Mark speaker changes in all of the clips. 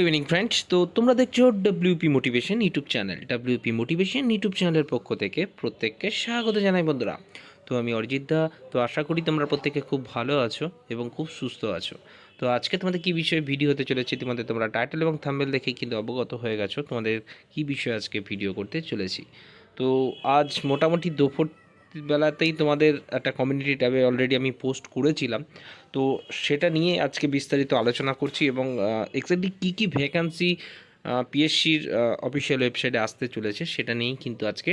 Speaker 1: Good evening friends তো তোমরা দেখছ WP motivation YouTube channel WP motivation YouTube চ্যানেলের পক্ষ থেকে প্রত্যেককে স্বাগত জানাই, বন্ধুরা। তো আমি অরিজিৎ দা। তো আশা করি তোমরা প্রত্যেকে খুব ভালো আছো এবং খুব সুস্থ আছো। তো আজকে তোমাদের কী বিষয়ে ভিডিও হতে চলেছে, তোমাদের তোমরা টাইটেল এবং থাম্বেল দেখে কিন্তু অবগত হয়ে গেছো, তোমাদের কী বিষয়ে আজকে ভিডিও করতে চলেছি। তো আজ মোটামুটি দুপুর বেলাতেই তোমাদের একটা কমিউনিটি ট্যাবে অলরেডি আমি পোস্ট করেছিলাম। তো সেটা নিয়ে আজকে বিস্তারিত আলোচনা করছি এবং এক্স্যাক্টলি কী কী ভ্যাকান্সি পিএসসির অফিসিয়াল ওয়েবসাইটে আসতে চলেছে সেটা নিয়েই কিন্তু আজকে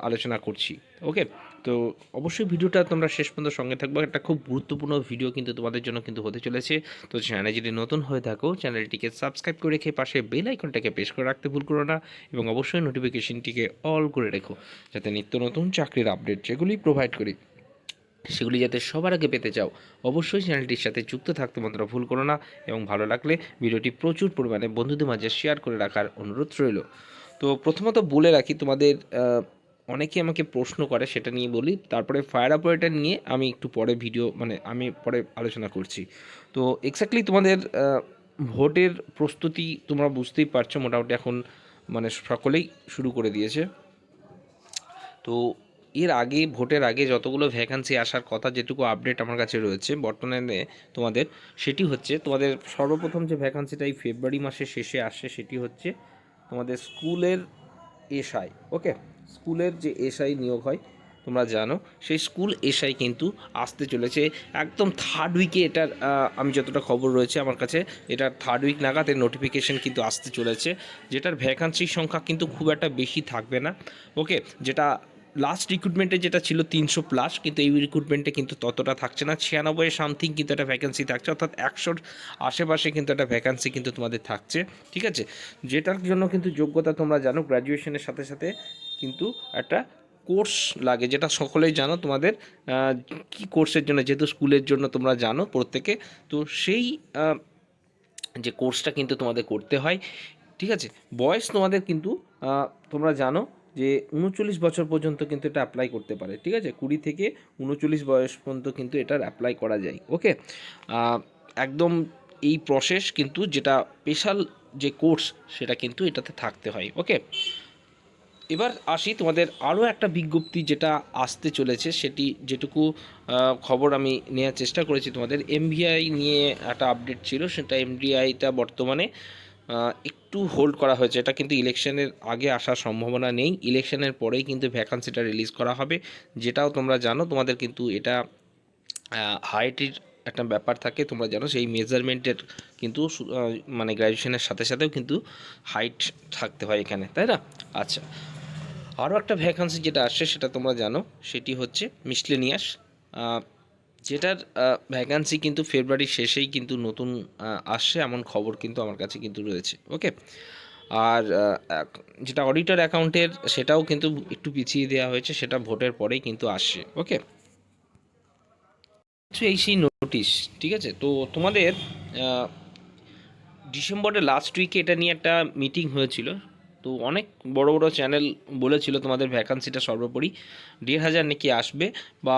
Speaker 1: আলোচনা করছি। ওকে তো অবশ্যই ভিডিওটা তোমরা শেষ পর্যন্ত সঙ্গে থাকব। একটা খুব গুরুত্বপূর্ণ ভিডিও কিন্তু তোমাদের জন্য কিন্তু হতে চলেছে। তো চ্যানেলে যদি নতুন হয়ে থাকো, চ্যানেলটিকে সাবস্ক্রাইব করে রেখে পাশে বেল আইকনটাকে প্রেস করে রাখতে ভুল করো না এবং অবশ্যই নোটিফিকেশনটিকে অল করে রেখো, যাতে নিত্য নতুন চাকরির আপডেট যেগুলি প্রোভাইড করি, সেগুলি যাতে সবার আগে পেতে চাও, অবশ্যই চ্যানেলটির সাথে যুক্ত থাকতে বন্ধুরা ভুল করো না এবং ভালো লাগলে ভিডিওটি প্রচুর পরিমাণে বন্ধুদের মাঝে শেয়ার করে রাখার অনুরোধ রইল। তো প্রথমত বলে রাখি তোমাদের অনেকে আমাকে প্রশ্ন করে সেটা নিয়ে বলি। তারপরে ফায়ার অপারেটর নিয়ে আমি একটু পরে ভিডিও মানে আমি পরে আলোচনা করছি। তো এক্স্যাক্টলি তোমাদের ভোটের প্রস্তুতি তোমরা বুঝতেই পারছ মোটামুটি এখন মানে সকলেই শুরু করে দিয়েছে। তো এর আগে, ভোটের আগে যতগুলো ভ্যাকান্সি আসার কথা, যেটুকু আপডেট আমার কাছে রয়েছে, বর্তমানে তোমাদের, সেটি হচ্ছে তোমাদের সর্বপ্রথম যে ভ্যাকান্সিটা এই ফেব্রুয়ারি মাসের শেষে আসে, সেটি হচ্ছে তোমাদের স্কুলের এসআই ওকে স্কুলের যে এসআই নিয়োগ হয়, তোমরা জানো, সেই স্কুল এসআই কিন্তু আসতে চলেছে। একদম থার্ড উইকে এটার আমি যতটা খবর রয়েছে আমার কাছে, এটার থার্ড উইক নাগাদ এর নোটিফিকেশন কিন্তু আসতে চলেছে, যেটার ভ্যাকান্সির সংখ্যা কিন্তু খুব একটা বেশি থাকবে না। ওকে যেটা লাস্ট রিক্রুটমেন্টে যেটা ছিল তিনশো প্লাস কিন্তু এই রিক্রুটমেন্টে কিন্তু ততটা থাকছে না। ছিয়ানব্বই সামথিং কিন্তু একটা ভ্যাকেন্সি থাকছে, অর্থাৎ একশোর আশেপাশে কিন্তু একটা ভ্যাকেন্সি কিন্তু তোমাদের থাকছে। ঠিক আছে? যেটার জন্য কিন্তু যোগ্যতা তোমরা জানো গ্র্যাজুয়েশনের সাথে সাথে কিন্তু একটা কোর্স লাগে, যেটা সকলেই জানো তোমাদের কি কোর্সের জন্য, যেহেতু স্কুলের জন্য তোমরা জানো প্রত্যেকে। তো সেই যে কোর্সটা কিন্তু তোমাদের করতে হয়, ঠিক আছে? বয়স তোমাদের কিন্তু তোমরা জানো যে উনচল্লিশ বছর পর্যন্ত কিন্তু এটা অ্যাপ্লাই করতে পারে, ঠিক আছে? কুড়ি থেকে উনচল্লিশ বয়স পর্যন্ত কিন্তু এটার অ্যাপ্লাই করা যায় ওকে একদম এই প্রসেস কিন্তু যেটা স্পেশাল যে কোর্স, সেটা কিন্তু এটাতে থাকতে হয় ওকে এবার আসি তোমাদের আরও একটা বিজ্ঞপ্তি যেটা আসতে চলেছে, সেটি যেটুকু খবর আমি নেওয়ার চেষ্টা করেছি তোমাদের। এমভিআই নিয়ে একটা আপডেট ছিল, সেটা এমডিআইটা বর্তমানে একটু হোল্ড করা হয়েছে। এটা কিন্তু ইলেকশনের আগে আসার সম্ভাবনা নেই। ইলেকশনের পরেই কিন্তু ভ্যাকান্সিটা রিলিজ করা হবে। যেটাও তোমরা জানো, তোমাদের কিন্তু এটা হাইটের একটা ব্যাপার থাকে। তোমরা জানো, সেই মেজারমেন্টের কিন্তু মানে গ্র্যাজুয়েশনের সাথে সাথেও কিন্তু হাইট থাকতে হয় এখানে, তাই না? আচ্ছা। আরও একটা ভ্যাকান্সি যেটা আসছে, সেটা তোমরা জানো, সেটি হচ্ছে মিসলেনিয়াস যেটার ভ্যাকান্সি কিন্তু ফেব্রুয়ারির শেষেই কিন্তু নতুন আসছে, এমন খবর কিন্তু আমার কাছে কিন্তু রয়েছে ওকে আর যেটা অডিটর অ্যাকাউন্টের সেটাও কিন্তু একটু পিছিয়ে দেওয়া হয়েছে, সেটা ভোটের পরেই কিন্তু আসছে ওকে এই সেই নোটিশ ঠিক আছে? তো তোমাদের ডিসেম্বরের লাস্ট উইকে এটা নিয়ে একটা মিটিং হয়েছিল তো অনেক বড় বড় চ্যানেল বলেছিল তোমাদের ভ্যাকান্সিটা সর্বোপরি। দেড় হাজার নাকি আসবে বা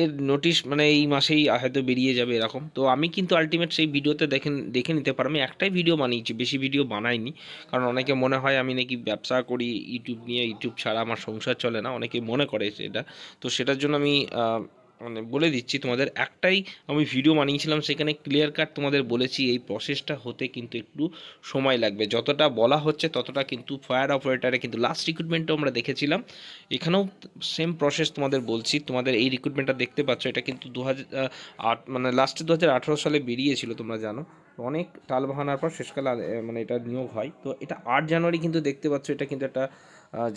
Speaker 1: এর নোটিশ মানে এই মাসেই হয়তো বেরিয়ে যাবে এরকম। তো আমি কিন্তু আলটিমেট সেই ভিডিওতে দেখে দেখে নিতে পারো। আমি একটাই ভিডিও বানিয়েছি, বেশি ভিডিও বানাইনি। কারণ অনেকে মনে হয় আমি নাকি ব্যবসা করি ইউটিউব নিয়ে ইউটিউব ছাড়া আমার সংসার চলে না। অনেকে মনে করে সেটা। তো সেটার জন্য আমি মানে বলে দিচ্ছি, তোমাদের একটাই আমি ভিডিও বানিয়েছিলাম, সেখানে ক্লিয়ার কাট তোমাদের বলেছি, এই প্রসেসটা হতে কিন্তু একটু সময় লাগবে। যতটা বলা হচ্ছে, ততটা কিন্তু ফায়ার অপারেটারে কিন্তু লাস্ট রিক্রুটমেন্টও আমরা দেখেছিলাম। এখানেও সেম প্রসেস তোমাদের বলছি, তোমাদের এই রিক্রুটমেন্টটা দেখতে পাচ্ছ, এটা কিন্তু দু আট মানে লাস্টে দু হাজার আঠারো সালে বেরিয়েছিল, তোমরা জানো। অনেক টাল বাহানার পর শেষকালে মানে এটা নিয়োগ হয়। তো এটা আট জানুয়ারি কিন্তু দেখতে পাচ্ছ, এটা কিন্তু একটা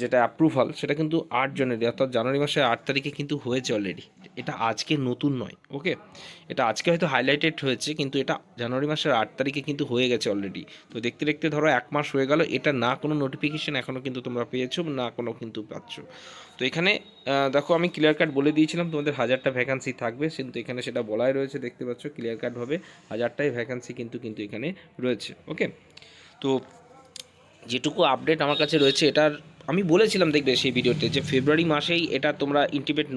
Speaker 1: যেটা অ্যাপ্রুভাল সেটা কিন্তু আট জানুয়ারি, অর্থাৎ জানুয়ারি মাসের আট তারিখে কিন্তু হয়েছে অলরেডি এটা আজকে নতুন নয় ওকে এটা আজকে হয়তো হাইলাইটেড হয়েছে, কিন্তু এটা জানুয়ারি মাসের আট তারিখে কিন্তু হয়ে গেছে অলরেডি তো দেখতে দেখতে ধরো এক মাস হয়ে গেল, এটা না কোনো নোটিফিকেশন এখনও কিন্তু তোমরা পেয়েছ, না কোনো কিন্তু পাচ্ছ। তো এখানে দেখো আমি ক্লিয়ার কাট বলে দিয়েছিলাম, তোমাদের হাজারটা ভ্যাকান্সি থাকবে, কিন্তু এখানে সেটা বলাই রয়েছে, দেখতে পাচ্ছ ক্লিয়ার কাটভাবে হাজারটাই ভ্যাকান্সি কিন্তু কিন্তু এখানে রয়েছে ওকে তো যেটুকু আপডেট আমার কাছে রয়েছে, এটার আমি বলেছিলাম দেখবে সেই ভিডিওতে যে ফেব্রুয়ারি মাসেই এটা তোমরা ইন্টিমেট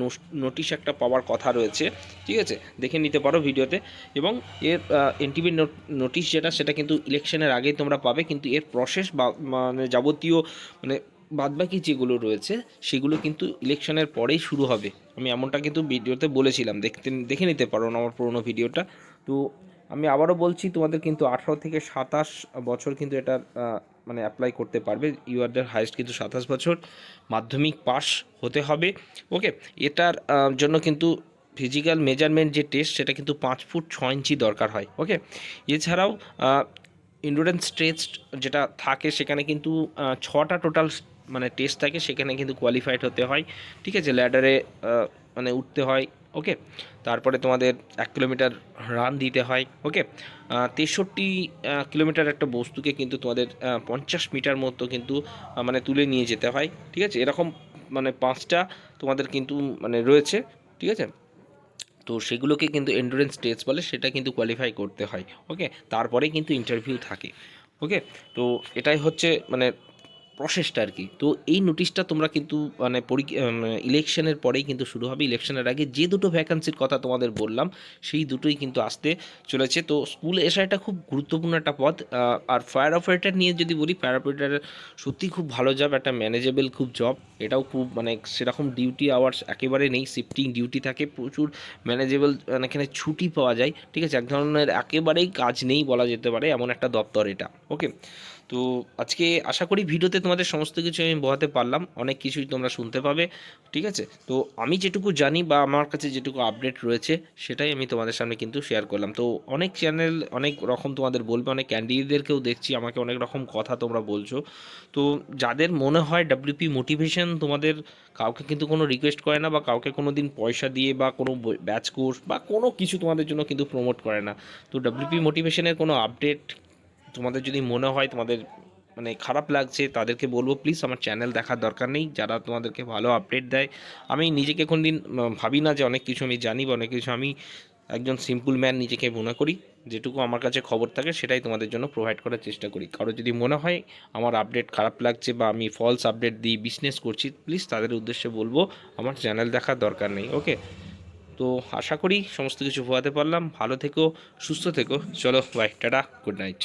Speaker 1: নোটিশ একটা পাওয়ার কথা রয়েছে ঠিক আছে? দেখে নিতে পারো ভিডিওতে। এবং এর ইন্টিমেট নোটিশ যেটা সেটা কিন্তু ইলেকশনের আগেই তোমরা পাবে কিন্তু এর প্রসেস বা মানে যাবতীয় মানে বাদবাকি যেগুলো রয়েছে সেগুলো কিন্তু ইলেকশনের পরেই শুরু হবে। আমি এমনটা কিন্তু ভিডিওতে বলেছিলাম। দেখতে দেখে নিতে পারো আমার পুরোনো ভিডিওটা। তো আমি আবারও বলছি তোমাদের কিন্তু আঠারো থেকে সাতাশ বছর কিন্তু এটা আহ, মানে অ্যাপ্লাই করতে পারবে। ইউ আর দ্য হাইস্ট কিন্তু সাতাশ বছর মাধ্যমিক পাস হতে হবে। ওকে এটার জন্য কিন্তু ফিজিক্যাল মেজারমেন্ট যে টেস্ট সেটা কিন্তু পাঁচ ফুট ছ ইঞ্চি দরকার হয়। ওকে এছাড়াও ইন্ডোরেন্স টেস্ট যেটা থাকে, সেখানে কিন্তু ছটা টোটাল মানে টেস্ট থাকে, সেখানে কিন্তু কোয়ালিফাইড হতে হয়। ঠিক আছে? ল্যাডারে মানে উঠতে হয়। ওকে? তারপরে তোমাদের এক কিলোমিটার রান দিতে হয়, ওকে? তেষট্টি কিলোমিটার একটা বস্তুকে কিন্তু তোমাদের পঞ্চাশ মিটার মতো কিন্তু মানে তুলে নিয়ে যেতে হয়, ঠিক আছে? এরকম মানে পাঁচটা তোমাদের কিন্তু মানে রয়েছে, ঠিক আছে? তো সেগুলোকে কিন্তু এন্ডুরেন্স টেস্ট বলে, সেটা কিন্তু কোয়ালিফাই করতে হয়, ওকে? তারপরে কিন্তু ইন্টারভিউ থাকে, ওকে? তো এটাই হচ্ছে মানে প্রসেসটা আর কি। তো এই নোটিশটা তোমরা কিন্তু মানে ইলেকশনের পরেই কিন্তু শুরু হবে। ইলেকশনের আগে যে দুটো ভ্যাকান্সির কথা তোমাদের বললাম, সেই দুটোই কিন্তু আসতে চলেছে। তো স্কুল এসআইটা খুব গুরুত্বপূর্ণ একটা পদ আর ফায়ার অপারেটার নিয়ে যদি বলি ফায়ার অপারেটারের সত্যি খুব ভালো জব একটা ম্যানেজেবল খুব জব এটাও খুব মানে সেরকম ডিউটি আওয়ার্স একেবারে নেই শিফটিং ডিউটি থাকে, প্রচুর ম্যানেজেবল মানে এখানে ছুটি পাওয়া যায়। ঠিক আছে, এক ধরনের একেবারেই কাজ নেই বলা যেতে পারে, এমন একটা দপ্তর এটা। ওকে তো আজকে আশা করি ভিডিওতে তোমাদের সমস্ত কিছু আমি বোঝাতে পারলাম। অনেক কিছুই তোমরা শুনতে পাবে, ঠিক আছে? তো আমি যেটুকু জানি বা আমার কাছে যেটুকু আপডেট রয়েছে, সেটাই আমি তোমাদের সামনে কিন্তু শেয়ার করলাম। তো অনেক চ্যানেল অনেক রকম তোমাদের বলবে, অনেক ক্যান্ডিডেটদেরকেও দেখছি, আমাকে অনেক রকম কথা তোমরা বলছো। তো যাদের মনে হয় ডাব্লিউপি মোটিভেশন তোমাদের কাউকে কিন্তু কোনো রিকোয়েস্ট করে না বা কাউকে কোনো দিন পয়সা দিয়ে বা কোনো ব্যাচ কোর্স বা কোনো কিছু তোমাদের জন্য কিন্তু প্রমোট করে না। তো ডাব্লিউপি মোটিভেশনের কোনো আপডেট তোমাদের যদি মনে হয় তোমাদের মানে খারাপ লাগছে, তাদেরকে বলব প্লিজ আমার চ্যানেল দেখার দরকার নেই। যারা তোমাদেরকে ভালো আপডেট দেয়, আমি নিজেকে কোন দিন ভাবি না যে অনেক কিছু আমি জানি বা অনেক কিছু আমি একজন সিম্পল ম্যান নিজেকে মনে করি। যেটুকু আমার কাছে খবর থাকে, সেটাই তোমাদের জন্য প্রোভাইড করার চেষ্টা করি। কারও যদি মনে হয় আমার আপডেট খারাপ লাগছে বা আমি ফলস আপডেট দিই বিজনেস করছি প্লিজ তাদের উদ্দেশ্যে বলব, আমার চ্যানেল দেখার দরকার নেই। ওকে তো আশা করি সমস্ত কিছু বোঝাতে পারলাম। ভালো থেকো, সুস্থ থেকো। চলো বাই টাটা গুড নাইট